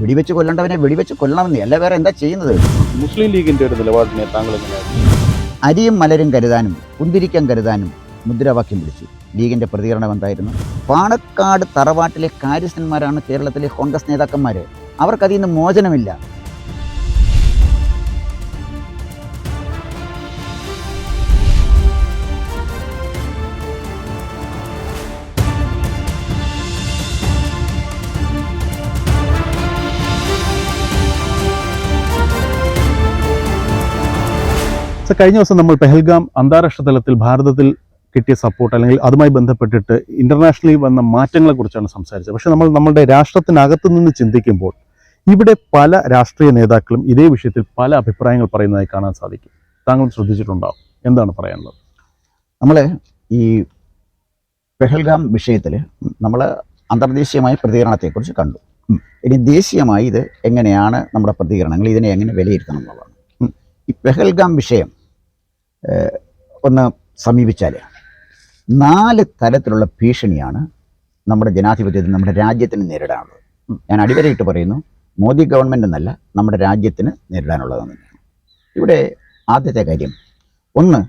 വെടിവെച്ച് കൊല്ലേണ്ടവനെ വെടിവെച്ച് കൊല്ലണമെന്ന് അല്ല വേറെ എന്താ ചെയ്യുന്നത്? മുസ്ലിം ലീഗിന്റെ ഒരു നിലപാടിനെ താങ്കൾ അരിയും മലരും കരുതാനും കുന്തിരിക്കം കരുതാനും മുദ്രാവാക്യം വിളിച്ചു. ലീഗിന്റെ പ്രതികരണം എന്തായിരുന്നു? പാണക്കാട് തറവാട്ടിലെ കാര്യസ്ഥന്മാരാണ് കേരളത്തിലെ കോൺഗ്രസ് നേതാക്കന്മാർ അവർക്കതിൽ നിന്ന് മോചനമില്ല. കഴിഞ്ഞ ദിവസം നമ്മൾ പെഹൽഗാം അന്താരാഷ്ട്ര തലത്തിൽ ഭാരതത്തിൽ കിട്ടിയ സപ്പോർട്ട് അല്ലെങ്കിൽ അതുമായി ബന്ധപ്പെട്ടിട്ട് ഇന്റർനാഷണലി വന്ന മാറ്റങ്ങളെ കുറിച്ചാണ് സംസാരിച്ചത്. പക്ഷെ നമ്മൾ നമ്മുടെ രാഷ്ട്രത്തിനകത്ത് നിന്ന് ചിന്തിക്കുമ്പോൾ ഇവിടെ പല രാഷ്ട്രീയ നേതാക്കളും ഇതേ വിഷയത്തിൽ പല അഭിപ്രായങ്ങൾ പറയുന്നതായി കാണാൻ സാധിക്കും. താങ്കൾ ശ്രദ്ധിച്ചിട്ടുണ്ടാവും എന്താണ് പറയാനുള്ളത്? നമ്മൾ ഈ പെഹൽഗാം വിഷയത്തിൽ നമ്മൾ അന്തർദേശീയമായ പ്രതികരണത്തെക്കുറിച്ച് കണ്ടു. ഇനി ദേശീയമായി ഇത് എങ്ങനെയാണ് നമ്മുടെ പ്രതികരണങ്ങൾ ഇതിനെ എങ്ങനെ വിലയിരുത്തണം എന്നുള്ളതാണ്. ഈ പെഹൽഗാം വിഷയം ഒന്ന് സമീപിച്ചാൽ നാല് തരത്തിലുള്ള ഭീഷണിയാണ് നമ്മുടെ ജനാധിപത്യത്തിന് നമ്മുടെ രാജ്യത്തിന് നേരിടാനുള്ളത്. ഞാൻ അടിവരയിട്ട് പറയുന്നു മോദി ഗവൺമെന്റ് എന്നല്ല നമ്മുടെ രാജ്യത്തിന് നേരിടാനുള്ളതെന്ന് ഇവിടെ ആദ്യത്തെ കാര്യം ഒന്ന്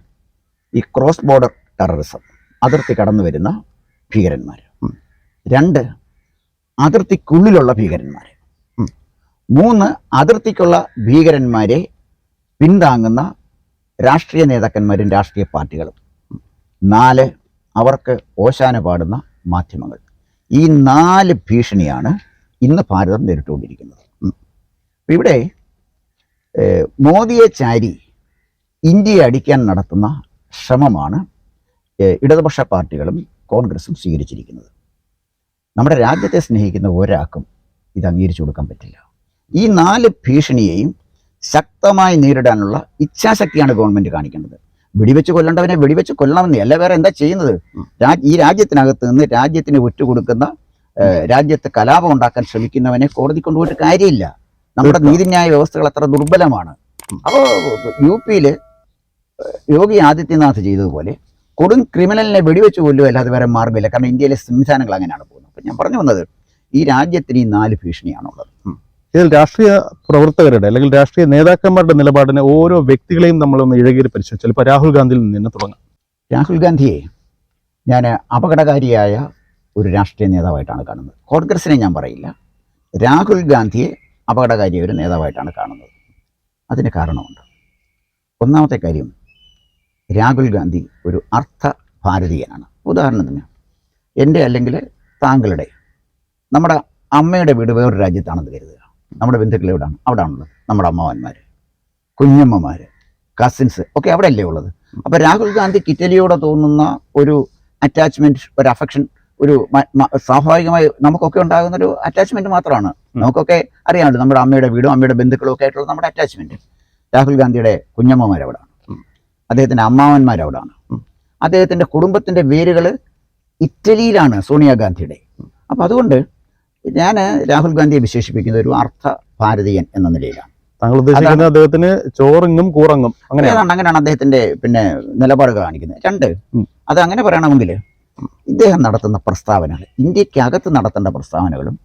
ഈ ക്രോസ് ബോർഡർ ടെററിസം അതിർത്തി കടന്നു വരുന്ന ഭീകരന്മാർ രണ്ട് അതിർത്തിക്കുള്ളിലുള്ള ഭീകരന്മാർ മൂന്ന് അതിർത്തിക്കുള്ള ഭീകരന്മാരെ പിന്താങ്ങുന്ന രാഷ്ട്രീയ നേതാക്കന്മാരും രാഷ്ട്രീയ പാർട്ടികളും. നാല് അവർക്ക് ഓശാന പാടുന്ന മാധ്യമങ്ങൾ. ഈ നാല് ഭീഷണിയാണ് ഇന്ന് ഭാരതം നേരിട്ടുകൊണ്ടിരിക്കുന്നത്. ഇവിടെ മോദിയെ ചാരി ഇന്ത്യയെ അടിക്കാൻ നടത്തുന്ന ശ്രമമാണ് ഇടതുപക്ഷ പാർട്ടികളും കോൺഗ്രസും സ്വീകരിച്ചിരിക്കുന്നത്. നമ്മുടെ രാജ്യത്തെ സ്നേഹിക്കുന്ന ഒരാൾക്കും ഇത് അംഗീകരിച്ചു കൊടുക്കാൻ പറ്റില്ല. ഈ നാല് ഭീഷണിയെയും ശക്തമായി നേരിടാനുള്ള ഇച്ഛാശക്തിയാണ് ഗവൺമെന്റ് കാണിക്കേണ്ടത്. വെടിവെച്ച് കൊല്ലേണ്ടവനെ വെടിവെച്ച് കൊല്ലണമെന്ന് അല്ല? വേറെ എന്താ ചെയ്യുന്നത്? ഈ രാജ്യത്തിനകത്ത് നിന്ന് രാജ്യത്തിന് കൊടുക്കുന്ന രാജ്യത്ത് കലാപം ഉണ്ടാക്കാൻ ശ്രമിക്കുന്നവനെ കോടതി കൊണ്ടുപോയിട്ട് കാര്യമില്ല. നമ്മുടെ നീതിന്യായ വ്യവസ്ഥകൾ അത്ര ദുർബലമാണ്. അപ്പോൾ യു പിയിൽ യോഗി ആദിത്യനാഥ് ചെയ്തതുപോലെ കൊടും ക്രിമിനലിനെ വെടിവെച്ച് കൊല്ലുക അല്ലാതെ വേറെ മാർഗമില്ല കാരണം ഇന്ത്യയിലെ സംവിധാനങ്ങൾ അങ്ങനെയാണ് പോകുന്നത്. അപ്പം ഞാൻ പറഞ്ഞു വന്നത് ഈ രാജ്യത്തിന് ഈ നാല് ഭീഷണിയാണുള്ളത്. ഇതിൽ രാഷ്ട്രീയ പ്രവർത്തകരുടെ അല്ലെങ്കിൽ രാഷ്ട്രീയ നേതാക്കന്മാരുടെ നിലപാടിനെ ഓരോ വ്യക്തികളെയും നമ്മളൊന്ന് ഇഴകേറി പരിശോധിച്ചാൽ ഇപ്പോൾ രാഹുൽ ഗാന്ധിയിൽ നിന്ന് തുടങ്ങാം. രാഹുൽ ഗാന്ധിയെ ഞാൻ അപകടകാരിയായ ഒരു രാഷ്ട്രീയ നേതാവായിട്ടാണ് കാണുന്നത്. കോൺഗ്രസിനെ ഞാൻ പറയില്ല. രാഹുൽ ഗാന്ധിയെ അപകടകാരിയായ ഒരു നേതാവായിട്ടാണ് കാണുന്നത്. അതിന് കാരണമുണ്ട്. ഒന്നാമത്തെ കാര്യം രാഹുൽ ഗാന്ധി ഒരു അർത്ഥ ഭാരതീയനാണ്. ഉദാഹരണത്തിന് എന്റെ അല്ലെങ്കിൽ താങ്കളുടെ നമ്മുടെ അമ്മയുടെ വീട് വേറൊരു രാജ്യത്താണെന്ന് കരുതുക. നമ്മുടെ ബന്ധുക്കൾ എവിടെയാണ് അവിടെ ആണുള്ളത് നമ്മുടെ അമ്മാവന്മാർ കുഞ്ഞമ്മമാർ കസിൻസ് ഒക്കെ അവിടെ അല്ലേ ഉള്ളത്. അപ്പോൾ രാഹുൽ ഗാന്ധിക്ക് ഇറ്റലിയോടെ തോന്നുന്ന ഒരു അറ്റാച്ച്മെന്റ് ഒരു അഫക്ഷൻ ഒരു സ്വാഭാവികമായി നമുക്കൊക്കെ ഉണ്ടാകുന്ന ഒരു അറ്റാച്ച്മെന്റ് മാത്രമാണ് നമുക്കൊക്കെ അറിയാമല്ലോ നമ്മുടെ അമ്മയുടെ വീടും അമ്മയുടെ ബന്ധുക്കളും ഒക്കെ ആയിട്ടുള്ള നമ്മുടെ അറ്റാച്ച്മെന്റ് രാഹുൽ ഗാന്ധിയുടെ ഉം. അദ്ദേഹത്തിന്റെ ഉം. അദ്ദേഹത്തിന്റെ കുടുംബത്തിന്റെ വേരുകൾ ഇറ്റലിയിലാണ് സോണിയാഗാന്ധിയുടെ. അപ്പം അതുകൊണ്ട് ഞാൻ രാഹുൽ ഗാന്ധിയെ വിശേഷിപ്പിക്കുന്ന ഒരു അർത്ഥ ഭാരതീയൻ എന്ന നിലയിലാണ്. താങ്കൾ ഉദ്ദേശിക്കുന്ന അദ്ദേഹത്തിന് ചോറിങ്ങും കൂറങ്ങും അങ്ങനെയാണ്? അങ്ങനെയാണ് അദ്ദേഹത്തിന്റെ പിന്നെ നിലപാടുകൾ കാണിക്കുന്നത്. രണ്ട് അത് അങ്ങനെ പറയണമെങ്കിൽ ഇദ്ദേഹം നടത്തുന്ന പ്രസ്താവനകൾ ഇന്ത്യക്കകത്ത് നടത്തേണ്ട പ്രസ്താവനകളും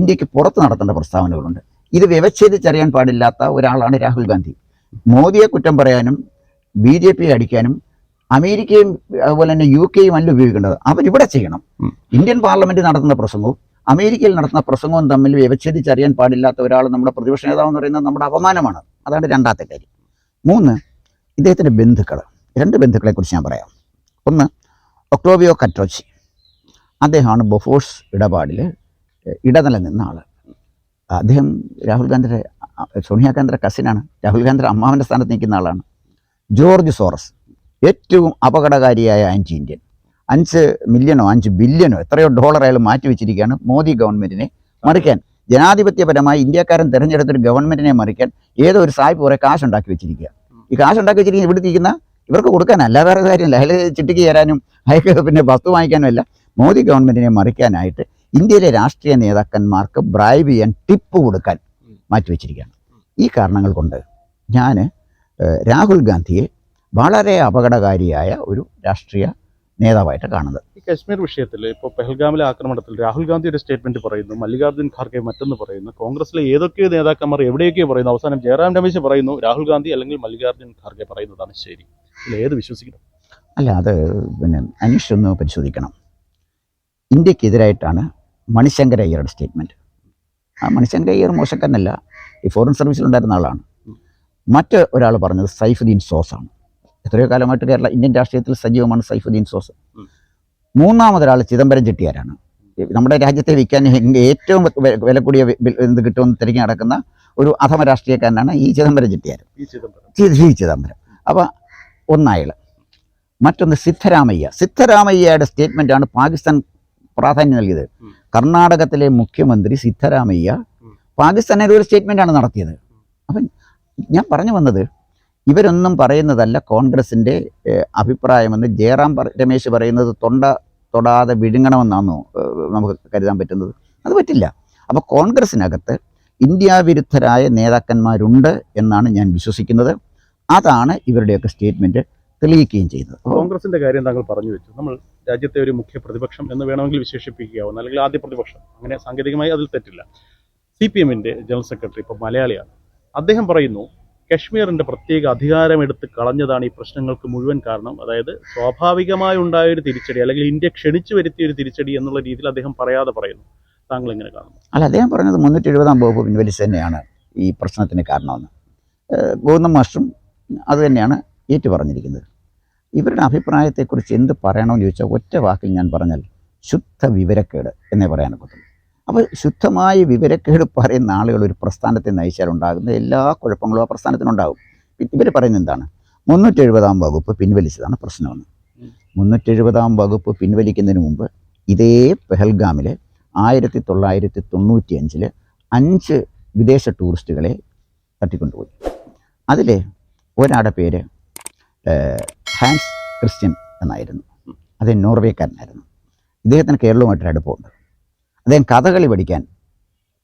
ഇന്ത്യയ്ക്ക് പുറത്ത് നടത്തേണ്ട പ്രസ്താവനകളുണ്ട്. ഇത് വ്യവച്ഛേദിച്ചറിയാൻ പാടില്ലാത്ത ഒരാളാണ് രാഹുൽ ഗാന്ധി. മോദിയെ കുറ്റം പറയാനും ബി ജെ പിയെ അടിക്കാനും അമേരിക്കയും അതുപോലെ തന്നെ യു കെയും അല്ല ഉപയോഗിക്കേണ്ടത്. അവരിവിടെ ചെയ്യണം. ഇന്ത്യൻ പാർലമെന്റ് നടത്തുന്ന പ്രസംഗവും അമേരിക്കയിൽ നടത്തുന്ന പ്രസംഗവും തമ്മിൽ വ്യവച്ഛേദിച്ചറിയാൻ പാടില്ലാത്ത ഒരാൾ നമ്മുടെ പ്രതിപക്ഷ നേതാവ് എന്ന് പറയുന്നത് നമ്മുടെ അപമാനമാണ്. അതാണ് രണ്ടാമത്തെ കാര്യം. മൂന്ന് ഇദ്ദേഹത്തിന്റെ ബന്ധുക്കൾ രണ്ട് ബന്ധുക്കളെക്കുറിച്ച് ഞാൻ പറയാം. ഒന്ന് ഒക്ടോബിയോ കറ്റോച്ചി അദ്ദേഹമാണ് ബൊഫോഴ്സ് ഇടപാടിൽ ഇടനില നിന്ന ആൾ അദ്ദേഹം രാഹുൽ ഗാന്ധിയുടെ സോണിയാഗാന്ധിയുടെ കസിനാണ്. രാഹുൽ ഗാന്ധിയുടെ അമ്മാവന്റെ സ്ഥാനത്ത് നിൽക്കുന്ന ആളാണ്. ജോർജ് സോറസ് ഏറ്റവും അപകടകാരിയായ ആന്റി ഇന്ത്യൻ. അഞ്ച് മില്യണോ അഞ്ച് ബില്യണോ എത്രയോ ഡോളർ അയാൾ മാറ്റി വെച്ചിരിക്കുകയാണ് മോദി ഗവൺമെന്റിനെ മറിക്കാൻ. ജനാധിപത്യപരമായി ഇന്ത്യക്കാരൻ തിരഞ്ഞെടുത്തൊരു ഗവൺമെന്റിനെ മറിക്കാൻ ഏതോ ഒരു സായിപ്പ് കുറെ കാശുണ്ടാക്കി വെച്ചിരിക്കുക ഈ കാശുണ്ടാക്കി വെച്ചിരിക്കുന്ന ഇവിടെ ഇരിക്കുന്ന ഇവർക്ക് കൊടുക്കാനല്ല വേറെ കാര്യമില്ല. അയാൾ ചിട്ടിക്ക് ചേരാനും അയാൾക്ക് പിന്നെ വസ്തു വാങ്ങിക്കാനും അല്ല. മോദി ഗവൺമെന്റിനെ മറിക്കാനായിട്ട് ഇന്ത്യയിലെ രാഷ്ട്രീയ നേതാക്കന്മാർക്ക് ബ്രൈബ് ചെയ്യാൻ ടിപ്പ് കൊടുക്കാൻ മാറ്റിവെച്ചിരിക്കുകയാണ് ഈ കാരണങ്ങൾ കൊണ്ട് ഞാൻ രാഹുൽ ഗാന്ധിയെ വളരെ അപകടകാരിയായ ഒരു രാഷ്ട്രീയ നേതാവായിട്ട് കാണുന്നത്. ഈ കശ്മീർ വിഷയത്തിൽ ഇപ്പോൾ പെഹൽഗാമിലെ ആക്രമണത്തിൽ രാഹുൽ ഗാന്ധി ഒരു സ്റ്റേറ്റ്മെന്റ് പറയുന്നു മല്ലികാർജുൻ ഖാർഗെ മറ്റൊന്ന് പറയുന്നു കോൺഗ്രസിലെ ഏതൊക്കെ നേതാക്കന്മാർ എവിടെയൊക്കെയോ പറയുന്നു അവസാനം ജയറാം രമേശ് പറയുന്നു രാഹുൽ ഗാന്ധി അല്ലെങ്കിൽ മല്ലികാർജുൻ ഖാർഗെ പറയുന്നതാണ് ശരി. ഇതിൽ ഏത് വിശ്വസിക്കണം? അല്ല അത് പിന്നെ അനീഷ് ഒന്ന് പരിശോധിക്കണം. ഇന്ത്യക്കെതിരായിട്ടാണ് മണിശങ്കര അയ്യരുടെ സ്റ്റേറ്റ്മെന്റ് ആ മണിശങ്കര അയ്യർ മോശക്കാരനല്ല ഈ ഫോറിൻ സർവീസിലുണ്ടായിരുന്ന ആളാണ്. മറ്റ് ഒരാൾ പറഞ്ഞത് സൈഫുദ്ദീൻ സോസാണ്. എത്രയോ കാലമായിട്ട് കേരള ഇന്ത്യൻ രാഷ്ട്രീയത്തിൽ സജീവമാണ് സൈഫുദ്ദീൻ സോസ്. മൂന്നാമതൊരാൾ ചിദംബരം ചെട്ടിയാരാണ്. നമ്മുടെ രാജ്യത്തെ വിൽക്കാൻ ഏറ്റവും വില കൂടിയ എന്ത് കിട്ടുമെന്ന് തിരഞ്ഞു നടക്കുന്ന ഒരു അധമ രാഷ്ട്രീയക്കാരനാണ് ഈ ചിദംബരം ചെട്ടിയാർ ഈ ചിദംബരം. അപ്പോൾ ഒന്നയാൾ. മറ്റൊന്ന് സിദ്ധരാമയ്യ. സിദ്ധരാമയ്യയുടെ സ്റ്റേറ്റ്മെന്റാണ് പാകിസ്ഥാൻ പ്രാധാന്യം നൽകിയത്. കർണാടകത്തിലെ മുഖ്യമന്ത്രി സിദ്ധരാമയ്യ. പാകിസ്ഥാനിൽ ഒരു ആണ് നടത്തിയത്. അപ്പം ഞാൻ പറഞ്ഞു വന്നത് ഇവരൊന്നും പറയുന്നതല്ല കോൺഗ്രസിന്റെ അഭിപ്രായമെന്ന്. ജയറാം രമേശ് പറയുന്നത് തൊണ്ട തൊടാതെ വിഴുങ്ങണമെന്നാണോ നമുക്ക് കരുതാൻ പറ്റുന്നത്? അത് പറ്റില്ല. അപ്പോൾ കോൺഗ്രസിനകത്ത് ഇന്ത്യ വിരുദ്ധരായ നേതാക്കന്മാരുണ്ട് എന്നാണ് ഞാൻ വിശ്വസിക്കുന്നത്. അതാണ് ഇവരുടെയൊക്കെ സ്റ്റേറ്റ്മെന്റ് തെളിയിക്കുകയും ചെയ്യുന്നത്. കോൺഗ്രസിന്റെ കാര്യം താങ്കൾ പറഞ്ഞു വെച്ചു. നമ്മൾ രാജ്യത്തെ ഒരു മുഖ്യ പ്രതിപക്ഷം എന്ന് വേണമെങ്കിൽ വിശേഷിപ്പിക്കുകയാവുന്ന അല്ലെങ്കിൽ ആദ്യ പ്രതിപക്ഷം. അങ്ങനെ സാങ്കേതികമായി അതിൽ തെറ്റില്ല. സി പി എമ്മിന്റെ ജനറൽ സെക്രട്ടറി ഇപ്പോൾ മലയാളിയാണ്. അദ്ദേഹം പറയുന്നു കശ്മീരിന്റെ പ്രത്യേക അധികാരം എടുത്ത് കളഞ്ഞതാണ് ഈ പ്രശ്നങ്ങൾക്ക് മുഴുവൻ കാരണം. അതായത് സ്വാഭാവികമായി ഉണ്ടായ ഒരു തിരിച്ചടി അല്ലെങ്കിൽ ഇന്ത്യ ക്ഷണിച്ചു വരുത്തിയ ഒരു തിരിച്ചടി എന്നുള്ള രീതിയിൽ അദ്ദേഹം പറയാതെ പറയുന്നു. താങ്കൾ എങ്ങനെ കാണുന്നു? അല്ല അദ്ദേഹം പറഞ്ഞത് മുന്നൂറ്റി എഴുപതാം വകുപ്പ് പിൻവലിച്ച് തന്നെയാണ് ഈ പ്രശ്നത്തിന് കാരണമെന്ന്. ഗോവിന്ദ മാസ്റ്ററും അത് തന്നെയാണ് ഏറ്റു പറഞ്ഞിരിക്കുന്നത് ഇവരുടെ അഭിപ്രായത്തെക്കുറിച്ച് എന്ത് പറയണമെന്ന് ചോദിച്ചാൽ ഒറ്റ വാക്കിൽ ഞാൻ പറഞ്ഞാൽ ശുദ്ധ വിവരക്കേട് എന്നേ പറയാനൊക്കത്തുള്ളൂ അപ്പോൾ ശുദ്ധമായ വിവരക്കേട് പറയുന്ന ആളുകൾ ഒരു പ്രസ്ഥാനത്തെ നയിച്ചാൽ ഉണ്ടാകുന്ന എല്ലാ കുഴപ്പങ്ങളും ആ പ്രസ്ഥാനത്തിനുണ്ടാകും. ഇവർ പറയുന്നത് എന്താണ്? മുന്നൂറ്റി എഴുപതാം വകുപ്പ് പിൻവലിച്ചതാണ് പ്രശ്നമെന്ന്. മുന്നൂറ്റി എഴുപതാം വകുപ്പ് പിൻവലിക്കുന്നതിന് മുമ്പ് ഇതേ പെഹൽഗാമിൽ ആയിരത്തി തൊള്ളായിരത്തി തൊണ്ണൂറ്റി അഞ്ചിൽ അഞ്ച് വിദേശ ടൂറിസ്റ്റുകളെ തട്ടിക്കൊണ്ടുപോയി. അതിൽ ഒരാളുടെ പേര് ഹാൻസ് ക്രിസ്ത്യൻ എന്നായിരുന്നു. അദ്ദേഹം നോർവേക്കാരനായിരുന്നു. ഇദ്ദേഹത്തിന് കേരളവുമായിട്ടൊരു അടുപ്പമുണ്ട് അദ്ദേഹം കഥകളി പഠിക്കാൻ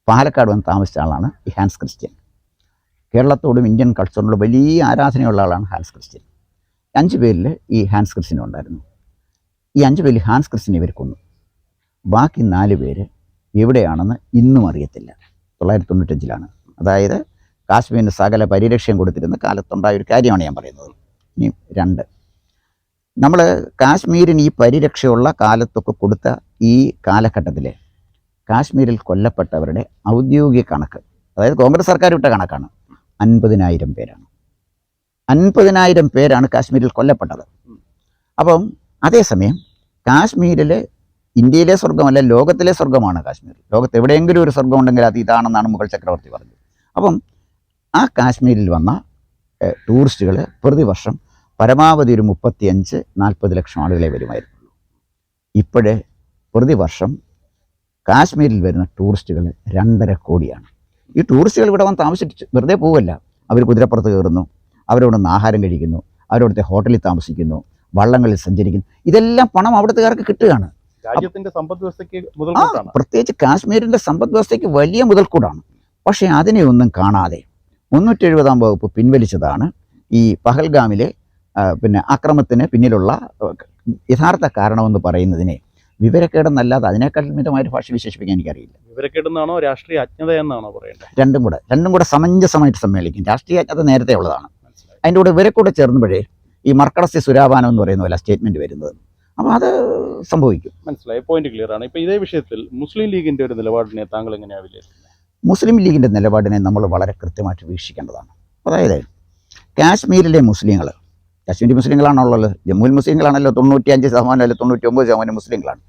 പാലക്കാട് വന്ന് താമസിച്ച ആളാണ് ഈ ഹാൻസ് ക്രിസ്ത്യൻ. കേരളത്തോടും ഇന്ത്യൻ കൾച്ചറിനോടും വലിയ ആരാധനയുള്ള ആളാണ് ഹാൻസ് ക്രിസ്ത്യൻ. അഞ്ച് പേരിൽ ഈ ഹാൻസ് ക്രിസ്ത്യനും ഉണ്ടായിരുന്നു. ഈ അഞ്ച് പേരിൽ ഹാൻസ് ക്രിസ്ത്യൻ ഇവർ കൊന്നു. ബാക്കി നാല് പേര് എവിടെയാണെന്ന് ഇന്നും അറിയത്തില്ല. തൊള്ളായിരത്തി തൊണ്ണൂറ്റഞ്ചിലാണ് അതായത് കാശ്മീരിന് സകല പരിരക്ഷയും കൊടുത്തിരുന്ന കാലത്തുണ്ടായ ഒരു കാര്യമാണ് ഞാൻ പറയുന്നത്. ഇനി രണ്ട്. നമ്മൾ കാശ്മീരിന് ഈ പരിരക്ഷയുള്ള കാലത്തൊക്കെ കൊടുത്ത ഈ കാലഘട്ടത്തിൽ കാശ്മീരിൽ കൊല്ലപ്പെട്ടവരുടെ ഔദ്യോഗിക കണക്ക് അതായത് കോൺഗ്രസ് സർക്കാർ വിട്ട കണക്കാണ് അൻപതിനായിരം പേരാണ്. അൻപതിനായിരം പേരാണ് കാശ്മീരിൽ കൊല്ലപ്പെട്ടത്. അപ്പം അതേസമയം കാശ്മീരിലെ ഇന്ത്യയിലെ സ്വർഗമല്ല ലോകത്തിലെ സ്വർഗമാണ് കാശ്മീർ. ലോകത്ത് എവിടെയെങ്കിലും ഒരു സ്വർഗം ഉണ്ടെങ്കിൽ അത് ഇതാണെന്നാണ് മുഗൾ ചക്രവർത്തി പറഞ്ഞത്. അപ്പം ആ കാശ്മീരിൽ വന്ന ടൂറിസ്റ്റുകൾ പ്രതിവർഷം പരമാവധി ഒരു മുപ്പത്തിയഞ്ച് നാൽപ്പത് ലക്ഷം ആളുകളെ വരുമായിരുന്നുള്ളൂ ഇപ്പോഴേ പ്രതിവർഷം കാശ്മീരിൽ വരുന്ന ടൂറിസ്റ്റുകൾ രണ്ടര കോടിയാണ്. ഈ ടൂറിസ്റ്റുകൾ ഇവിടെ വന്ന് താമസിച്ച് വെറുതെ പോവല്ല. അവർ കുതിരപ്പുറത്ത് കയറുന്നു അവരവിടെ നിന്ന് ആഹാരം കഴിക്കുന്നു അവരവിടുത്തെ ഹോട്ടലിൽ താമസിക്കുന്നു വള്ളങ്ങളിൽ സഞ്ചരിക്കുന്നു. ഇതെല്ലാം പണം അവിടുത്തുകാർക്ക് കിട്ടുകയാണ്. രാജ്യത്തിന്റെ സമ്പദ് വ്യവസ്ഥയ്ക്ക് മുതൽക്കൂട്ടാണ്. പ്രത്യേകിച്ച് കാശ്മീരിന്റെ സമ്പദ് വ്യവസ്ഥയ്ക്ക് വലിയ മുതൽക്കൂടാണ്. പക്ഷേ അതിനെ ഒന്നും കാണാതെ മുന്നൂറ്റി എഴുപതാം വകുപ്പ് പിൻവലിച്ചതാണ് ഈ പഹൽഗാമിലെ പിന്നെ അക്രമത്തിന് പിന്നിലുള്ള യഥാർത്ഥ കാരണമെന്ന് പറയുന്നതിനെ വിവരക്കേടെന്നല്ലാതെ അതിനേക്കാൾ മിതമായ ഒരു ഭാഷ വിശേഷിപ്പിക്കാൻ എനിക്കറിയില്ല. വിവരക്കേടെന്നാണോ രാഷ്ട്രീയ അജ്ഞത എന്നാണോ പറയേണ്ടത്? രണ്ടും കൂടെ രണ്ടും കൂടെ സമഞ്ജസമായിട്ട് സമ്മേളിക്കും. രാഷ്ട്രീയ അജ്ഞത നേരത്തെ ഉള്ളതാണ്. അതിന്റെ കൂടെ വിവരക്കൂടെ കൂടെ ചേർന്നുമ്പോഴേ ഈ മർക്കടസ്യ സുരാപാനം എന്ന് പറയുന്ന പോലെ സ്റ്റേറ്റ്മെന്റ് വരുന്നത്. അപ്പോൾ അത് സംഭവിക്കും. മനസ്സിലായി. പോയിന്റ് ക്ലിയർ ആണ്. ഇപ്പോൾ ഇതേ വിഷയത്തിൽ മുസ്ലിം ലീഗിന്റെ ഒരു നിലപാടിനെ താങ്കൾ എങ്ങനെയാ വിലയിരുത്തുന്നത് മുസ്ലിം ലീഗിന്റെ നിലപാടിനെ നമ്മൾ വളരെ കൃത്യമായിട്ട് വീക്ഷിക്കേണ്ടതാണ്. അതായത് കാശ്മീരിലെ മുസ്ലിങ്ങൾ കാശ്മീരി മുസ്ലിങ്ങളാണുള്ളത് ജമ്മുവിൽ മുസ്ലിങ്ങളാണല്ലോ തൊണ്ണൂറ്റിയഞ്ച് ശതമാനം അല്ലെങ്കിൽ തൊണ്ണൂറ്റി ഒമ്പത് ശതമാനം മുസ്ലിങ്ങളാണ്.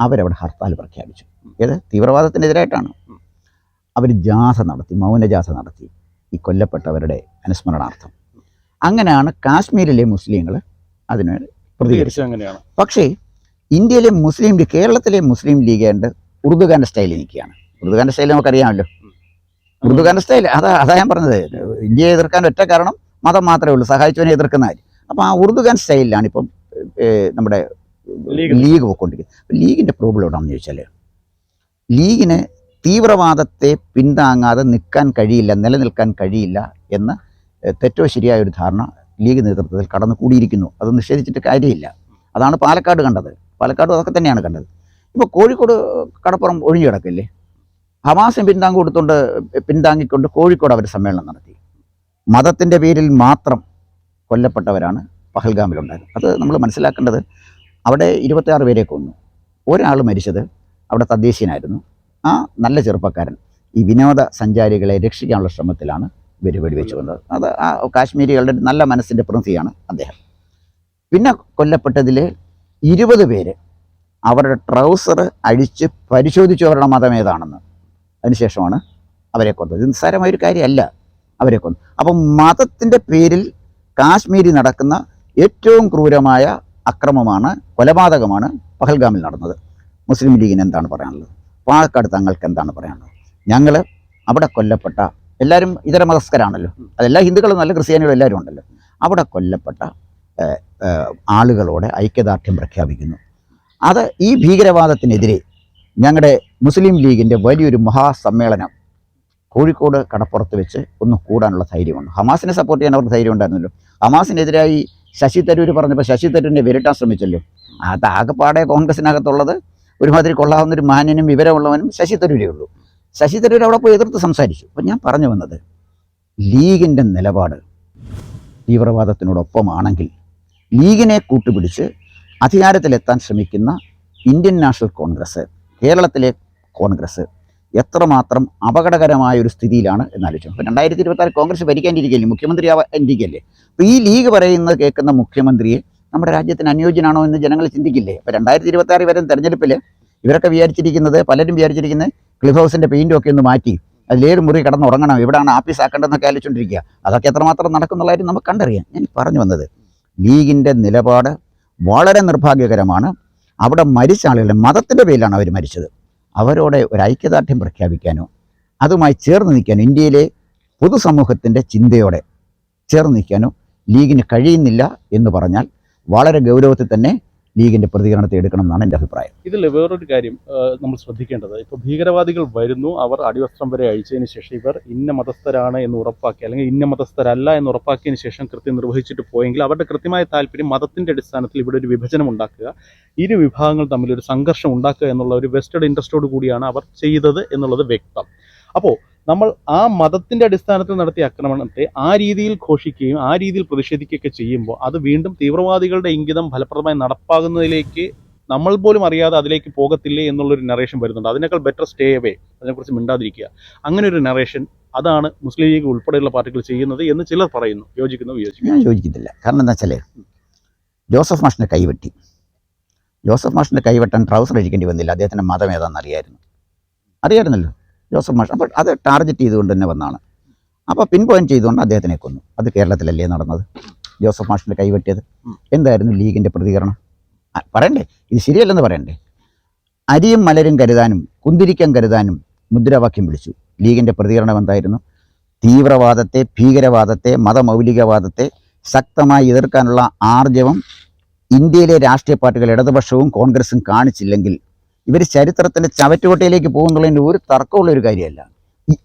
അവരവിടെ ഹർത്താൽ പ്രഖ്യാപിച്ചു. ഏത്? തീവ്രവാദത്തിനെതിരായിട്ടാണ്. അവർ ജാഥ നടത്തി മൗനജാഥ നടത്തി. ഈ കൊല്ലപ്പെട്ടവരുടെ അനുസ്മരണാർത്ഥം. അങ്ങനെയാണ് കാശ്മീരിലെ മുസ്ലിങ്ങൾ അതിന് പ്രതികരിച്ചത്. പ്രതികരിച്ചത് അങ്ങനെയാണ്. പക്ഷേ ഇന്ത്യയിലെ മുസ്ലിം ലീഗ് കേരളത്തിലെ മുസ്ലിം ലീഗ് ഉണ്ട് ഉറുദുഖാന്റെ സ്റ്റൈലിൽ നിൽക്കുകയാണ് ഉറുദുഖാന്റെ സ്റ്റൈൽ നമുക്കറിയാമല്ലോ. ഉറുദുഖാന്റെ സ്റ്റൈൽ അതാ അതാ ഞാൻ പറഞ്ഞത്. ഇന്ത്യയെ എതിർക്കാൻ ഒറ്റ കാരണം മതം മാത്രമേ ഉള്ളൂ സഹായിച്ചവനെ എതിർക്കുന്ന കാര്യം. അപ്പോൾ ആ ഉറുദുഖാൻ സ്റ്റൈലിലാണ് ഇപ്പം നമ്മുടെ ലീഗ്. ലീഗ് പോയിക്കൊണ്ടിരിക്കുന്നത് ലീഗിന്റെ പ്രോബ്ലം എവിടെയാണെന്ന് ചോദിച്ചാൽ ലീഗിന് തീവ്രവാദത്തെ പിന്താങ്ങാതെ നിൽക്കാൻ കഴിയില്ല നിലനിൽക്കാൻ കഴിയില്ല എന്ന തെറ്റോ ശരിയായ ഒരു ധാരണ ലീഗ് നേതൃത്വത്തിൽ കടന്നു കൂടിയിരിക്കുന്നു അത് നിഷേധിച്ചിട്ട് കാര്യമില്ല. അതാണ് പാലക്കാട് കണ്ടത്. പാലക്കാട് അതൊക്കെ തന്നെയാണ് കണ്ടത്. ഇപ്പോൾ കോഴിക്കോട് കടപ്പുറം ഒഴിഞ്ഞു കിടക്കില്ലേ? ഹമാസിന് പിന്താങ്ങി കൊടുത്തുകൊണ്ട് പിന്താങ്ങിക്കൊണ്ട് കോഴിക്കോട് അവർ സമ്മേളനം നടത്തി. മതത്തിന്റെ പേരിൽ മാത്രം കൊല്ലപ്പെട്ടവരാണ് പഹൽഗാമിലുണ്ടായത്. അത് നമ്മൾ മനസ്സിലാക്കേണ്ടത് അവിടെ ഇരുപത്തിയാറ് പേരെ കൊന്നു. ഒരാൾ മരിച്ചത് അവിടെ തദ്ദേശീയനായിരുന്നു. ആ നല്ല ചെറുപ്പക്കാരൻ ഈ വിനോദ സഞ്ചാരികളെ രക്ഷിക്കാനുള്ള ശ്രമത്തിലാണ് ഇവർ വെടിവെച്ചു കൊണ്ടത് അത് ആ കാശ്മീരികളുടെ നല്ല മനസ്സിന്റെ പ്രതിയാണ് അദ്ദേഹം. പിന്നെ കൊല്ലപ്പെട്ടതിൽ ഇരുപത് പേര് അവരുടെ ട്രൗസർ അഴിച്ച് പരിശോധിച്ചു അവരുടെ മതം ഏതാണെന്ന്. അതിനുശേഷമാണ് അവരെ കൊന്നത്. നിസ്സാരമായൊരു കാര്യമല്ല. അവരെ കൊന്നു. അപ്പം മതത്തിന്റെ പേരിൽ കാശ്മീരിൽ നടക്കുന്ന ഏറ്റവും ക്രൂരമായ അക്രമമാണ് കൊലപാതകമാണ് പഹൽഗാമിൽ നടന്നത്. മുസ്ലിം ലീഗിന് എന്താണ് പറയാനുള്ളത്? പാലക്കാട് തങ്ങൾക്ക് എന്താണ് പറയാനുള്ളത്? ഞങ്ങൾ അവിടെ കൊല്ലപ്പെട്ട എല്ലാവരും ഇതര മതസ്കരാണല്ലോ അതെല്ലാ ഹിന്ദുക്കളും നല്ല ക്രിസ്ത്യാനികളും എല്ലാവരും ഉണ്ടല്ലോ. അവിടെ കൊല്ലപ്പെട്ട ആളുകളോട് ഐക്യദാർഢ്യം പ്രഖ്യാപിക്കുന്നു. അത് ഈ ഭീകരവാദത്തിനെതിരെ ഞങ്ങളുടെ മുസ്ലിം ലീഗിന്റെ വലിയൊരു മഹാസമ്മേളനം കോഴിക്കോട് കടപ്പുറത്ത് വെച്ച് ഒന്ന് കൂടാനുള്ള ധൈര്യമുണ്ട്. ഹമാസിനെ സപ്പോർട്ട് ചെയ്യാൻ അവർക്ക് ധൈര്യം ഉണ്ടായിരുന്നല്ലോ. ഹമാസിനെതിരായി ശശി തരൂർ പറഞ്ഞപ്പോൾ ശശി തരൂരിനെ വിരട്ടാൻ ശ്രമിച്ചല്ലോ. അത് ആകെപ്പാടെ കോൺഗ്രസിനകത്തുള്ളത് ഒരുമാതിരി കൊള്ളാവുന്നൊരു മാന്യനും വിവരമുള്ളവനും ശശി തരൂരേ ഉള്ളൂ. ശശി തരൂർ അവിടെ പോയി എതിർത്ത് സംസാരിച്ചു. അപ്പം ഞാൻ പറഞ്ഞു വന്നത് ലീഗിന്റെ നിലപാട് തീവ്രവാദത്തിനോടൊപ്പമാണെങ്കിൽ ലീഗിനെ കൂട്ടുപിടിച്ച് അധികാരത്തിലെത്താൻ ശ്രമിക്കുന്ന ഇന്ത്യൻ നാഷണൽ കോൺഗ്രസ് കേരളത്തിലെ കോൺഗ്രസ് എത്രമാത്രം അപകടകരമായ ഒരു സ്ഥിതിയിലാണ് എന്നാലോചിച്ചു അപ്പോൾ രണ്ടായിരത്തി ഇരുപത്തി ആറ് കോൺഗ്രസ് ഭരിക്കാനിരിക്കല്ലേ മുഖ്യമന്ത്രി ആവാനിരിക്കല്ലേ അപ്പോൾ ഈ ലീഗ് പറയുന്നത് കേൾക്കുന്ന മുഖ്യമന്ത്രിയെ നമ്മുടെ രാജ്യത്തിന് അനുയോജ്യനാണോ എന്ന് ജനങ്ങൾ ചിന്തിക്കില്ലേ? അപ്പോൾ രണ്ടായിരത്തി ഇരുപത്തി ആറ് വരെ തെരഞ്ഞെടുപ്പിൽ ഇവരൊക്കെ വിചാരിച്ചിരിക്കുന്നത് പലരും വിചാരിച്ചിരിക്കുന്നത് ക്ലിഫ് ഹൗസിന്റെ പെയിന്റും ഒക്കെ ഒന്ന് മാറ്റി അതിലേത് മുറി കടന്ന് ഉറങ്ങണം എവിടെയാണ് ആഫീസ് ആക്കേണ്ടതെന്നൊക്കെ ആലോചിച്ചുകൊണ്ടിരിക്കുക അതൊക്കെ എത്രമാത്രം നടക്കുന്നുള്ള നമുക്ക് കണ്ടറിയാം. ഞാൻ പറഞ്ഞു വന്നത് ലീഗിന്റെ നിലപാട് വളരെ നിർഭാഗ്യകരമാണ്. അവിടെ മരിച്ച ആളുകളുടെ മതത്തിന്റെ പേരിലാണ് അവർ മരിച്ചത്. അവരോട് ഒരു ഐക്യദാർഢ്യം പ്രഖ്യാപിക്കാനോ അതുമായി ചേർന്ന് നിൽക്കാനോ ഇന്ത്യയിലെ പൊതുസമൂഹത്തിന്റെ ചിന്തയോടെ ചേർന്ന് നിൽക്കാനോ ലീഗിന് കഴിയുന്നില്ല എന്ന് പറഞ്ഞാൽ വളരെ ഗൗരവത്തിൽ തന്നെ ലീഗിന്റെ പ്രതികരണത്തെ എടുക്കണം എന്നാണ് എന്റെ അഭിപ്രായം. ഇതിൽ വേറൊരു കാര്യം നമ്മൾ ശ്രദ്ധിക്കേണ്ടത്. ഇപ്പോൾ ഭീകരവാദികൾ വരുന്നു അവർ അടിവസ്ത്രം വരെ അഴിച്ചതിന് ശേഷം ഇവർ ഇന്ന മതസ്ഥരാണ് എന്ന് ഉറപ്പാക്കി അല്ലെങ്കിൽ ഇന്ന മതസ്ഥരല്ല എന്ന് ഉറപ്പാക്കിയതിന് ശേഷം കൃത്യം നിർവഹിച്ചിട്ട് പോയെങ്കിൽ അവരുടെ കൃത്യമായ താല്പര്യം മതത്തിന്റെ അടിസ്ഥാനത്തിൽ ഇവിടെ ഒരു വിഭജനം ഉണ്ടാക്കുക ഇരു വിഭാഗങ്ങൾ തമ്മിൽ ഒരു സംഘർഷം ഉണ്ടാക്കുക എന്നുള്ള ഒരു വെസ്റ്റഡ് ഇൻട്രസ്റ്റോട് കൂടിയാണ് അവർ ചെയ്തത് എന്നുള്ളത് വ്യക്തം. അപ്പോൾ നമ്മൾ ആ മതത്തിന്റെ അടിസ്ഥാനത്തിൽ നടത്തിയ ആക്രമണത്തെ ആ രീതിയിൽ ഘോഷിക്കുകയും ആ രീതിയിൽ പ്രതിഷേധിക്കുകയൊക്കെ ചെയ്യുമ്പോൾ അത് വീണ്ടും തീവ്രവാദികളുടെ ഇംഗിതം ഫലപ്രദമായി നടപ്പാകുന്നതിലേക്ക് നമ്മൾ പോലും അറിയാതെ അതിലേക്ക് പോകത്തില്ലേ എന്നുള്ളൊരു നറേഷൻ വരുന്നുണ്ട്. അതിനേക്കാൾ ബെറ്റർ സ്റ്റേ അവേ അതിനെക്കുറിച്ച് മിണ്ടാതിരിക്കുക. അങ്ങനെ ഒരു നറേഷൻ അതാണ് മുസ്ലിം ലീഗ് ഉൾപ്പെടെയുള്ള പാർട്ടികൾ ചെയ്യുന്നത് എന്ന് ചിലർ പറയുന്നു. യോജിക്കുന്നു യോജിക്കുന്നു യോജിക്കുന്നില്ല കാരണം എന്താ വെച്ചാൽ ജോസഫ് മാഷിനെ കൈവെട്ടി. ജോസഫ് മാഷിന്റെ കൈവെട്ടാൻ ട്രൗസർ അഴിക്കേണ്ടി വന്നില്ല. അദ്ദേഹത്തിന്റെ മതം ഏതാണെന്ന് അറിയായിരുന്നു അറിയായിരുന്നല്ലോ ജോസഫ് മാഷ്. അപ്പോൾ അത് ടാർഗറ്റ് ചെയ്തുകൊണ്ട് തന്നെ വന്നാണ്. അപ്പോൾ പിൻ പോയിന്റ് ചെയ്തുകൊണ്ട് അദ്ദേഹത്തിനെ കൊന്നു. അത് കേരളത്തിലല്ലേ നടന്നത്? ജോസഫ് മാഷിന്റെ കൈവെട്ടിയത്. എന്തായിരുന്നു ലീഗിന്റെ പ്രതികരണം? പറയണ്ടേ? ഇത് ശരിയല്ലെന്ന് പറയണ്ടേ? അരിയും മലരും കരുതാനും കുന്തിരിക്കം കരുതാനും മുദ്രാവാക്യം വിളിച്ചു. ലീഗിന്റെ പ്രതികരണം എന്തായിരുന്നു? തീവ്രവാദത്തെ ഭീകരവാദത്തെ മതമൗലികവാദത്തെ ശക്തമായി എതിർക്കാനുള്ള ആർജവം ഇന്ത്യയിലെ രാഷ്ട്രീയ പാർട്ടികൾ ഇടതുപക്ഷവും കോൺഗ്രസും കാണിച്ചില്ലെങ്കിൽ ഇവർ ചരിത്രത്തിന്റെ ചവറ്റുകൊട്ടയിലേക്ക് പോകുന്നുള്ളതിന്റെ ഒരു തർക്കമുള്ള ഒരു കാര്യമല്ല.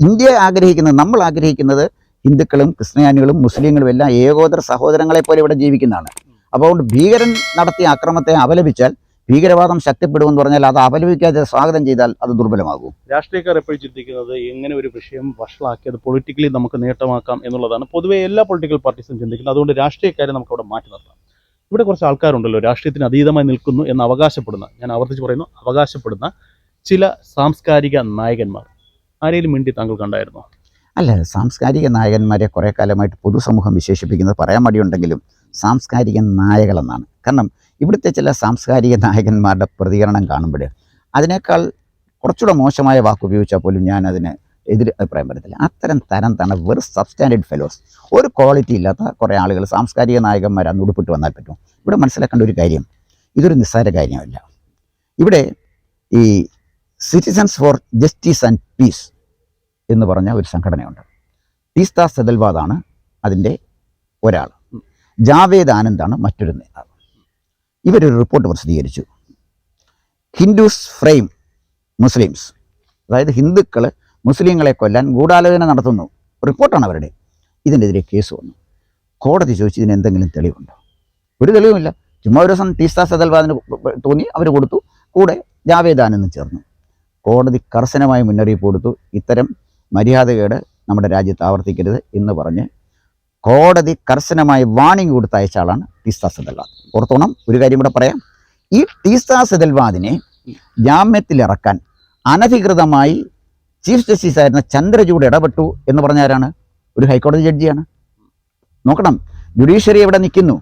ഇന്ത്യ ആഗ്രഹിക്കുന്നത് നമ്മൾ ആഗ്രഹിക്കുന്നത് ഹിന്ദുക്കളും ക്രിസ്ത്യാനികളും മുസ്ലിങ്ങളും എല്ലാം ഏകോദര സഹോദരങ്ങളെ പോലെ ഇവിടെ ജീവിക്കുന്നതാണ്. അപ്പോൾ ഭീകരൻ നടത്തിയ അക്രമത്തെ അപലപിച്ചാൽ ഭീകരവാദം ശക്തിപ്പെടുമെന്ന് പറഞ്ഞാൽ അത് അപലപിക്കാതെ സ്വാഗതം ചെയ്താൽ അത് ദുർബലമാകും. രാഷ്ട്രീയക്കാർ എപ്പോഴും ചിന്തിക്കുന്നത് എങ്ങനെ ഒരു വിഷയം വഷളാക്കി അത് പൊളിറ്റിക്കലി നമുക്ക് നേട്ടമാക്കാം എന്നുള്ളതാണ്. പൊതുവെ എല്ലാ പൊളിറ്റിക്കൽ പാർട്ടീസും ചിന്തിക്കുന്നത് അതുകൊണ്ട് രാഷ്ട്രീയക്കാരെ നമുക്ക് അവിടെ മാറ്റി നിർത്താം. ഇവിടെ കുറച്ച് ആൾക്കാരുണ്ടല്ലോ രാഷ്ട്രീയത്തിന് അതീതമായി നിൽക്കുന്നു എന്ന് അവകാശപ്പെടുന്ന ഞാൻ ആവർത്തിച്ച് പറയുന്നു അവകാശപ്പെടുന്ന ചില സാംസ്കാരിക നായകന്മാർ. ആരെങ്കിലും വേണ്ടി താങ്കൾ കണ്ടായിരുന്നോ? അല്ല സാംസ്കാരിക നായകന്മാരെ കുറേ കാലമായിട്ട് പൊതുസമൂഹം വിശേഷിപ്പിക്കുന്നത് പറയാൻ മടിയുണ്ടെങ്കിലും സാംസ്കാരിക നായകളെന്നാണ്. കാരണം ഇവിടുത്തെ ചില സാംസ്കാരിക നായകന്മാരുടെ പ്രതികരണം കാണുമ്പോൾ അതിനേക്കാൾ കുറച്ചുകൂടെ മോശമായ വാക്കുപയോഗിച്ചാൽ പോലും ഞാൻ എതിർ അഭിപ്രായം പറയത്തില്ല അത്തരം തരം തന്നെ വെറും സബ്സ്റ്റാൻഡേർഡ് ഫെലോസ് ഒരു ക്വാളിറ്റി ഇല്ലാത്ത കുറേ ആളുകൾ സാംസ്കാരിക നായകന്മാർ അന്ന് ഉടുപ്പിട്ട് വന്നാൽ പറ്റും. ഇവിടെ മനസ്സിലാക്കേണ്ട ഒരു കാര്യം ഇതൊരു നിസ്സാര കാര്യമല്ല. ഇവിടെ ഈ citizens for justice and peace എന്ന് പറഞ്ഞ ഒരു സംഘടനയുണ്ട്. തീസ്ത സദൽവാദാണ് അതിന്റെ ഒരാൾ. ജാവേദ് ആനന്ദാണ് മറ്റൊരു നേതാവ്. ഇവരൊരു റിപ്പോർട്ട് പ്രസിദ്ധീകരിച്ചു. Hindus frame Muslims. അതായത് ഹിന്ദുക്കൾ മുസ്ലിങ്ങളെ കൊല്ലാൻ ഗൂഢാലോചന നടത്തുന്നു. റിപ്പോർട്ടാണ് അവരുടെ. ഇതിനെതിരെ കേസ് വന്നു. കോടതി ചോദിച്ചു ഇതിന് എന്തെങ്കിലും തെളിവുണ്ടോ? ഒരു തെളിവുമില്ല. ചുമ്മാ ഒരു ദിവസം ടീസ്താ സദൽവാദിന് തോന്നി അവർ കൊടുത്തു. കൂടെ ജാവേദാനെന്ന് ചേർന്നു. കോടതി കർശനമായി മുന്നറിയിപ്പ് കൊടുത്തു. ഇത്തരം മര്യാദകേട് നമ്മുടെ രാജ്യത്ത് ആവർത്തിക്കരുത് എന്ന് പറഞ്ഞ് കോടതി കർശനമായി വാണിംഗ് കൊടുത്ത അയച്ച ആളാണ് ടീസ്ത സദൽവാദ്. ഓർത്തോണം ഒരു കാര്യം കൂടെ പറയാം. ഈ ടീസ്താ സദൽവാദിനെ ജാമ്യത്തിലിറക്കാൻ അനധികൃതമായി ചീഫ് ജസ്റ്റിസ് ആയിരുന്ന ചന്ദ്രചൂഡ് ഇടപെട്ടു എന്ന് പറഞ്ഞ ആരാണ്? ഒരു ഹൈക്കോടതി ജഡ്ജിയാണ്. നോക്കണം. ജുഡീഷ്യറി എവിടെ നിൽക്കുന്നു?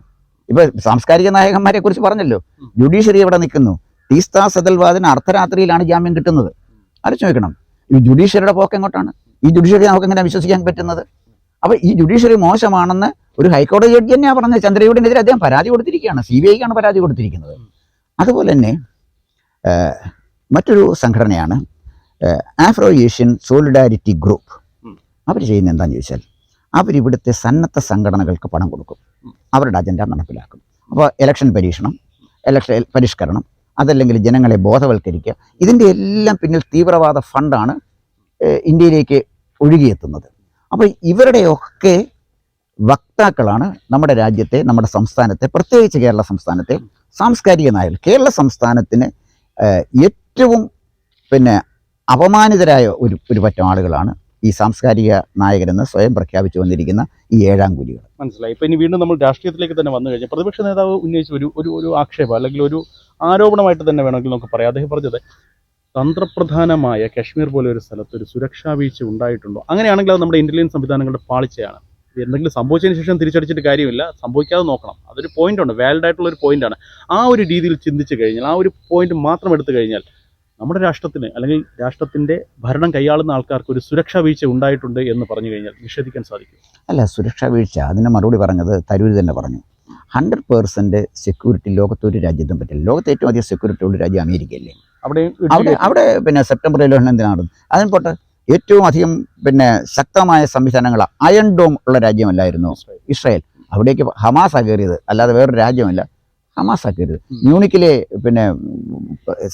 ഇപ്പൊ സാംസ്കാരിക നായകന്മാരെ കുറിച്ച് പറഞ്ഞല്ലോ. ജുഡീഷ്യറി എവിടെ നിൽക്കുന്നു? ടീസ്ത സദൽവാദിന് അർദ്ധരാത്രിയിലാണ് ജാമ്യം കിട്ടുന്നത്. ആലോചിച്ച് നോക്കണം. ഈ ജുഡീഷ്യറിയുടെ പോക്ക് എങ്ങോട്ടാണ്? ഈ ജുഡീഷ്യറി നമുക്ക് എങ്ങനെ വിശ്വസിക്കാൻ പറ്റുന്നത്? അപ്പൊ ഈ ജുഡീഷ്യറി മോശമാണെന്ന് ഒരു ഹൈക്കോടതി ജഡ്ജി തന്നെയാ പറഞ്ഞത്. ചന്ദ്രചൂഡിനെതിരെ അദ്ദേഹം പരാതി കൊടുത്തിരിക്കുകയാണ്. സി ബി ഐക്കാണ് പരാതി കൊടുത്തിരിക്കുന്നത്. അതുപോലെ തന്നെ മറ്റൊരു സംഘടനയാണ് ആഫ്രോ ഏഷ്യൻ സോളിഡാരിറ്റി ഗ്രൂപ്പ് അവർ ചെയ്യുന്ന എന്താണെന്ന് ചോദിച്ചാൽ അവരിവിടുത്തെ സന്നദ്ധ സംഘടനകൾക്ക് പണം കൊടുക്കും. അവരുടെ അജണ്ട നടപ്പിലാക്കും. അപ്പോൾ ഇലക്ഷൻ പരീക്ഷണം ഇലക്ഷൻ പരിഷ്കരണം അതല്ലെങ്കിൽ ജനങ്ങളെ ബോധവൽക്കരിക്കുക ഇതിന്റെ എല്ലാം പിന്നിൽ തീവ്രവാദ ഫണ്ടാണ് ഇന്ത്യയിലേക്ക് ഒഴുകിയെത്തുന്നത്. അപ്പോൾ ഇവരുടെയൊക്കെ വക്താക്കളാണ് നമ്മുടെ രാജ്യത്തെ നമ്മുടെ സംസ്ഥാനത്തെ പ്രത്യേകിച്ച് കേരള സംസ്ഥാനത്തെ സാംസ്കാരിക നായകർ കേരള സംസ്ഥാനത്തിന് ഏറ്റവും പിന്നെ അപമാനിതരായ ഒരു ഒരു പറ്റം ആളുകളാണ് ഈ സാംസ്കാരിക നായകരെന്ന് സ്വയം പ്രഖ്യാപിച്ചു വന്നിരിക്കുന്ന ഈ ഏഴാം കൂലികൾ മനസ്സിലായി. ഇപ്പൊ ഇനി വീണ്ടും നമ്മൾ രാഷ്ട്രീയത്തിലേക്ക് തന്നെ വന്നു കഴിഞ്ഞാൽ പ്രതിപക്ഷ നേതാവ് ഉന്നയിച്ച ഒരു ഒരു ഒരു ആക്ഷേപം അല്ലെങ്കിൽ ഒരു ആരോപണമായിട്ട് തന്നെ വേണമെങ്കിൽ നമുക്ക് പറയാം. അദ്ദേഹം പറഞ്ഞത് തന്ത്രപ്രധാനമായ കാശ്മീർ പോലെ ഒരു സ്ഥലത്ത് ഒരു സുരക്ഷാ വീഴ്ച ഉണ്ടായിട്ടുണ്ടോ? അങ്ങനെയാണെങ്കിൽ അത് നമ്മുടെ ഇന്റലിജൻസ് സംവിധാനങ്ങളുടെ പാളിച്ചയാണ്. എന്തെങ്കിലും സംഭവിച്ചതിന് ശേഷം തിരിച്ചടിച്ചിട്ട് കാര്യമില്ല. സംഭവിക്കാതെ നോക്കണം. അതൊരു പോയിന്റ് ഉണ്ട്. വാലിഡ് ആയിട്ടുള്ള ഒരു ആണ്. ആ ഒരു രീതിയിൽ ചിന്തിച്ചു കഴിഞ്ഞാൽ ആ ഒരു പോയിന്റ് മാത്രം എടുത്തു കഴിഞ്ഞാൽ നമ്മുടെ രാഷ്ട്രത്തിന് അല്ലെങ്കിൽ രാഷ്ട്രത്തിന്റെ ഭരണം കൈയാളുന്ന ആൾക്കാർക്ക് ഒരു സുരക്ഷാ വീഴ്ച ഉണ്ടായിട്ടുണ്ട് എന്ന് പറഞ്ഞു കഴിഞ്ഞാൽ നിഷേധിക്കാൻ സാധിക്കും. അല്ല സുരക്ഷാ വീഴ്ച അതിന് മറുപടി പറഞ്ഞത് തരൂർ തന്നെ പറഞ്ഞു. ഹൺഡ്രഡ് പേഴ്സന്റ് സെക്യൂരിറ്റി ലോകത്തൊരു രാജ്യത്തും പറ്റില്ല. ലോകത്തെ ഏറ്റവും അധികം സെക്യൂരിറ്റി ഉള്ള രാജ്യം അമേരിക്കയല്ലേ? അവിടെ അവിടെ അവിടെ പിന്നെ സെപ്റ്റംബർ ഇലവൻ എന്തിനാണ് അതിന് പോട്ടെ. ഏറ്റവും അധികം പിന്നെ ശക്തമായ സംവിധാനങ്ങൾ അയൺ ഡോം ഉള്ള രാജ്യമല്ലായിരുന്നു ഇസ്രായേൽ. അവിടേക്ക് ഹമാസ കയറിയത്. അല്ലാതെ വേറൊരു രാജ്യമല്ല. ഹമാസാ ആക്കരുത് മ്യൂണിക്കിലെ പിന്നെ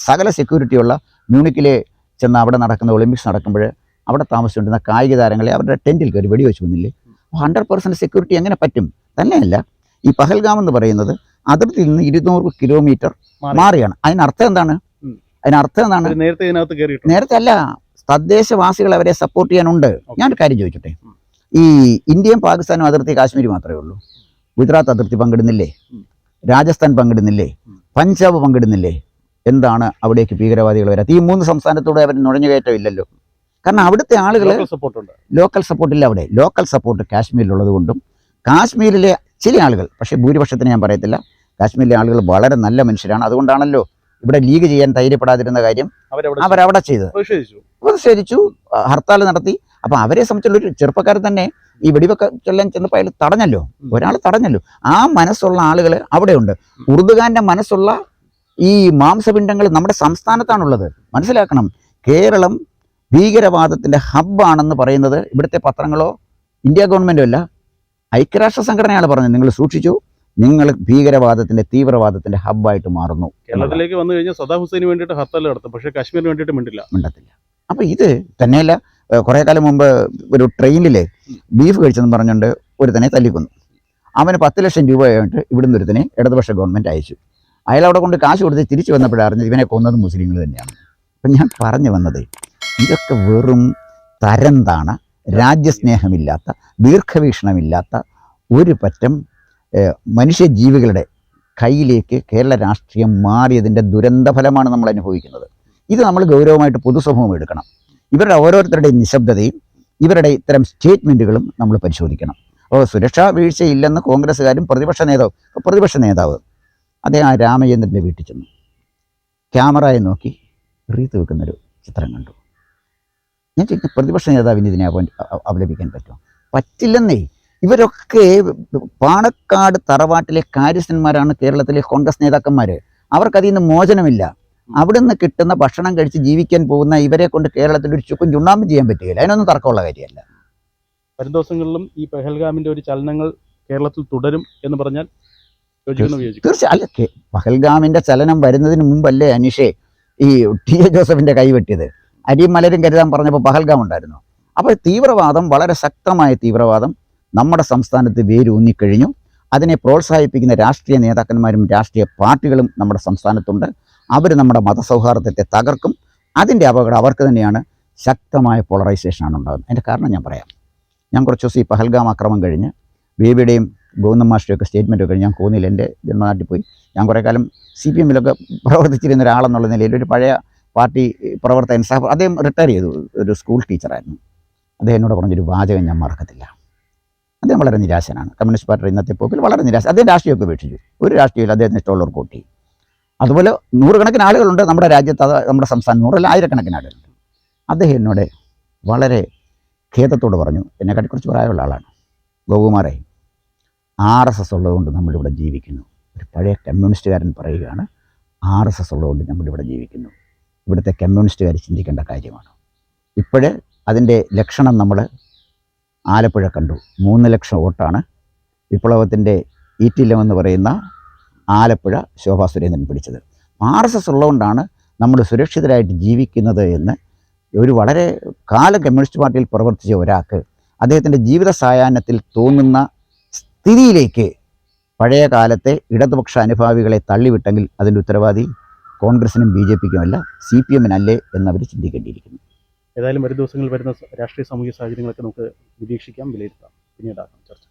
സകല സെക്യൂരിറ്റിയുള്ള മ്യൂണിക്കിലെ ചെന്ന് അവിടെ നടക്കുന്ന ഒളിമ്പിക്സ് നടക്കുമ്പോൾ അവിടെ താമസിച്ചുകൊണ്ടിരുന്ന കായിക താരങ്ങളെ അവരുടെ ടെന്റിൽ കയറി വെടിവെച്ച് വന്നില്ലേ ഹൺഡ്രഡ് പെർസെന്റ് സെക്യൂരിറ്റി എങ്ങനെ പറ്റും? തന്നെയല്ല. ഈ പഹൽഗാം എന്ന് പറയുന്നത് അതിർത്തിയിൽ നിന്ന് ഇരുന്നൂറ് കിലോമീറ്റർ മാറി. മാറിയാണ്. അതിനർത്ഥം എന്താണ്. അതിനർത്ഥം എന്താണ്? നേരത്തെ ഇതിനകത്ത് നേരത്തെ അല്ല. തദ്ദേശവാസികൾ അവരെ സപ്പോർട്ട് ചെയ്യാനുണ്ട് ഒരു കാര്യം ചോദിച്ചോട്ടെ? ഈ ഇന്ത്യയും പാകിസ്ഥാനും അതിർത്തി കാശ്മീർ മാത്രമേ ഉള്ളൂ. ഗുജറാത്ത് അതിർത്തി പങ്കിടുന്നില്ലേ. രാജസ്ഥാൻ പങ്കിടുന്നില്ലേ? പഞ്ചാബ് പങ്കിടുന്നില്ലേ? എന്താണ് അവിടേക്ക് ഭീകരവാദികൾ വരാത്ത ഈ മൂന്ന് സംസ്ഥാനത്തൂടെ അവർ നുഴഞ്ഞുകയറ്റമില്ലല്ലോ കാരണം അവിടുത്തെ ആളുകൾ ലോക്കൽ സപ്പോർട്ട് ഇല്ല അവിടെ. ലോക്കൽ സപ്പോർട്ട് കാശ്മീരിലുള്ളത് കൊണ്ടും കാശ്മീരിലെ ചില ആളുകൾ പക്ഷേ ഭൂരിപക്ഷത്തിന് ഞാൻ പറയത്തില്ല. കാശ്മീരിലെ ആളുകൾ വളരെ നല്ല മനുഷ്യരാണ്. അതുകൊണ്ടാണല്ലോ ഇവിടെ ലീഗ് ചെയ്യാൻ ധൈര്യപ്പെടാതിരുന്ന കാര്യം അവരവിടെ ചെയ്തത്. പ്രതിഷേധിച്ചു. പ്രതിഷേധിച്ചു ഹർത്താൽ നടത്തി. അപ്പൊ അവരെ സംബന്ധിച്ചുള്ള ഒരു ചെറുപ്പക്കാരൻ തന്നെ ഈ വെടിവെക്ക ചൊല്ലാൻ ചെന്നപ്പോൾ അയാൾ തടഞ്ഞല്ലോ. ഒരാൾ തടഞ്ഞല്ലോ. ആ മനസ്സുള്ള ആളുകൾ അവിടെയുണ്ട്. ഉറുദുഖാന്റെ മനസ്സുള്ള ഈ മാംസപിണ്ഡങ്ങൾ നമ്മുടെ സംസ്ഥാനത്താണുള്ളത്. മനസ്സിലാക്കണം. കേരളം ഭീകരവാദത്തിന്റെ ഹബ്ബാണെന്ന് പറയുന്നത് ഇവിടുത്തെ പത്രങ്ങളോ ഇന്ത്യ ഗവൺമെന്റോ അല്ല. ഐക്യരാഷ്ട്ര സംഘടനയാണ് പറഞ്ഞത്. നിങ്ങൾ സൂക്ഷിച്ചു. നിങ്ങൾ ഭീകരവാദത്തിന്റെ തീവ്രവാദത്തിന്റെ ഹബ്ബായിട്ട് മാറുന്നു. കേരളത്തിലേക്ക് വന്നു കഴിഞ്ഞാൽ സദാ ഹുസൈന് വേണ്ടിയിട്ട് ഹർത്താൽ നടത്തും. പക്ഷേ കാശ്മീരിന് വേണ്ടിയിട്ട് മിണ്ടില്ല. മിണ്ടത്തില്ല. അപ്പൊ ഇത് തന്നെയല്ല കുറെ കാലം മുമ്പ് ഒരു ട്രെയിനിൽ ബീഫ് കഴിച്ചെന്ന് പറഞ്ഞുകൊണ്ട് ഒരുത്തനെ തല്ലിക്കൊന്നു. അവന് പത്ത് ലക്ഷം രൂപയായിട്ട് ഇവിടുന്ന് ഒരുത്തനെ ഇടതുപക്ഷ ഗവൺമെന്റ് അയച്ചു. അയാൾ അവിടെ കൊണ്ട് കാശ് കൊടുത്ത് തിരിച്ചു വന്നപ്പോഴാണ് അറിഞ്ഞത് ഇവനെ കൊന്നത് മുസ്ലിങ്ങൾ തന്നെയാണ്. അപ്പം ഞാൻ പറഞ്ഞു വന്നത് ഇതൊക്കെ വെറും തരന്താണ് രാജ്യസ്നേഹമില്ലാത്ത ദീർഘവീക്ഷണമില്ലാത്ത ഒരു പറ്റം മനുഷ്യജീവികളുടെ കയ്യിലേക്ക് കേരള രാഷ്ട്രീയം മാറിയതിന്റെ ദുരന്തഫലമാണ് നമ്മൾ അനുഭവിക്കുന്നത്. ഇത് നമ്മൾ ഗൗരവമായിട്ട് പൊതുസമൂഹം എടുക്കണം. ഇവരുടെ ഓരോരുത്തരുടെയും നിശബ്ദതയും ഇവരുടെ ഇത്തരം സ്റ്റേറ്റ്മെന്റുകളും നമ്മൾ പരിശോധിക്കണം. അപ്പോൾ സുരക്ഷാ വീഴ്ചയില്ലെന്ന് കോൺഗ്രസ്സുകാരും പ്രതിപക്ഷ നേതാവ് പ്രതിപക്ഷ നേതാവ്. അദ്ദേഹം ആ രാമചന്ദ്രന്റെ വീട്ടിൽ ചെന്നു. ക്യാമറയെ നോക്കി റീത്ത് വെക്കുന്നൊരു ചിത്രം കണ്ടു. ഞാൻ ചോദിക്കും പ്രതിപക്ഷ നേതാവിന് ഇതിനെ അവലംബിക്കാൻ പറ്റുമോ? പറ്റില്ലെന്നേ. ഇവരൊക്കെ പാണക്കാട് തറവാട്ടിലെ കാര്യസ്ഥന്മാരാണ് കേരളത്തിലെ കോൺഗ്രസ് നേതാക്കന്മാർ അവർക്കതിൽ നിന്ന് മോചനമില്ല. അവിടെ നിന്ന് കിട്ടുന്ന ഭക്ഷണം കഴിച്ച് ജീവിക്കാൻ പോകുന്ന ഇവരെ കൊണ്ട് കേരളത്തിൽ ഒരു ചുക്കും ചുണ്ണാമ്പും ചെയ്യാൻ പറ്റുകയില്ല അതിനൊന്നും തർക്കമുള്ള കാര്യമല്ല. വരും ദിവസങ്ങളിലും ഈ പെഹൽഗാമിന്റെ ഒരു ചലനങ്ങൾ കേരളത്തിൽ തുടരും എന്ന് പറഞ്ഞാൽ തീർച്ചയായും. പഹൽഗാമിന്റെ ചലനം വരുന്നതിന് മുമ്പല്ലേ അനിഷേ ഈ ടി എ ജോസഫിന്റെ കൈവെട്ടിയത് അരിയും മലരും കരുതാൻ പറഞ്ഞപ്പോൾ പഹൽഗാം ഉണ്ടായിരുന്നു. അപ്പോൾ തീവ്രവാദം വളരെ ശക്തമായ തീവ്രവാദം നമ്മുടെ സംസ്ഥാനത്ത് വേരൂന്നിക്കഴിഞ്ഞു അതിനെ പ്രോത്സാഹിപ്പിക്കുന്ന രാഷ്ട്രീയ നേതാക്കന്മാരും രാഷ്ട്രീയ പാർട്ടികളും നമ്മുടെ സംസ്ഥാനത്തുണ്ട്. അവർ നമ്മുടെ മതസൗഹാർദ്ദത്തെ തകർക്കും. അതിന്റെ അപകടം അവർക്ക് തന്നെയാണ് ശക്തമായ പോളറൈസേഷനാണ് ഉണ്ടാകുന്നത്. അതിന്റെ കാരണം ഞാൻ പറയാം. ഞാൻ കുറച്ച് ദിവസം ഈ പഹൽഗാം ആക്രമം കഴിഞ്ഞ് ബേബിയുടെയും ഗോവിന്ദ മാഷ്ടയൊക്കെ സ്റ്റേറ്റ്മെന്റ് കഴിഞ്ഞ് ഞാൻ കോന്നിയിൽ എന്റെ ജന്മനാട്ടിൽ പോയി. ഞാൻ കുറേ കാലം സി പി എമ്മിലൊക്കെ പ്രവർത്തിച്ചിരുന്ന ഒരാളെന്നുള്ള നിലയിൽ ഒരു പഴയ പാർട്ടി പ്രവർത്തകൻ സഹ അദ്ദേഹം റിട്ടയർ ചെയ്തു. ഒരു സ്കൂൾ ടീച്ചറായിരുന്നു അദ്ദേഹം എന്നോട് പറഞ്ഞൊരു വാചകം ഞാൻ മറക്കത്തില്ല. അദ്ദേഹം വളരെ നിരാശനാണ്. കമ്മ്യൂണിസ്റ്റ് പാർട്ടിയുടെ ഇന്നത്തെ പോക്കിൽ വളരെ നിരാശ അദ്ദേഹം രാഷ്ട്രീയമൊക്കെ ഉപേക്ഷിച്ചു. ഒരു രാഷ്ട്രീയമില്ല അദ്ദേഹത്തിന് ഇഷ്ടമുള്ളവർ കൂട്ടി അതുപോലെ നൂറുകണക്കിന് ആളുകളുണ്ട് നമ്മുടെ രാജ്യത്ത് നമ്മുടെ സംസ്ഥാനം. നൂറല്ല ആയിരക്കണക്കിന് ആളുകളുണ്ട് അദ്ദേഹം എന്നോട് വളരെ ഖേദത്തോട് പറഞ്ഞു. എന്നെക്കാട്ടി കുറച്ച് പ്രായമുള്ള ആളാണ്. ഗോകുമാറെ ആർ എസ് എസ് ഉള്ളതുകൊണ്ട് നമ്മളിവിടെ ജീവിക്കുന്നു. ഒരു പഴയ കമ്മ്യൂണിസ്റ്റുകാരൻ പറയുകയാണ് ആർ എസ് എസ് ഉള്ളതുകൊണ്ട് നമ്മളിവിടെ ജീവിക്കുന്നു. ഇവിടുത്തെ കമ്മ്യൂണിസ്റ്റുകാർ ചിന്തിക്കേണ്ട കാര്യമാണ്. ഇപ്പോഴേ അതിന്റെ ലക്ഷണം നമ്മൾ ആലപ്പുഴ കണ്ടു. മൂന്ന് ലക്ഷം വോട്ടാണ് വിപ്ലവത്തിന്റെ ഈറ്റില്ലമെന്ന് പറയുന്ന ആലപ്പുഴ ശോഭാ സുരേന്ദ്രൻ പിടിച്ചത്. ആർ എസ് എസ് ഉള്ളതുകൊണ്ടാണ് നമ്മൾ സുരക്ഷിതരായിട്ട് ജീവിക്കുന്നത് എന്ന് ഒരു വളരെ കാലം കമ്മ്യൂണിസ്റ്റ് പാർട്ടിയിൽ പ്രവർത്തിച്ച ഒരാൾക്ക് അദ്ദേഹത്തിന്റെ ജീവിത സായാഹ്നത്തിൽ തോന്നുന്ന സ്ഥിതിയിലേക്ക് പഴയ കാലത്തെ ഇടതുപക്ഷ അനുഭാവികളെ തള്ളിവിട്ടെങ്കിൽ അതിന്റെ ഉത്തരവാദി കോൺഗ്രസിനും ബി ജെ പിക്കുമല്ല സി പി എമ്മിനല്ലേ എന്നവർ ചിന്തിക്കേണ്ടിയിരിക്കുന്നു. ഏതായാലും വരും ദിവസങ്ങളിൽ വരുന്ന രാഷ്ട്രീയ സാമൂഹിക സാഹചര്യങ്ങളൊക്കെ നമുക്ക് നിരീക്ഷിക്കാം വിലയിരുത്താം. പിന്നീടാക്കാം ചർച്ച.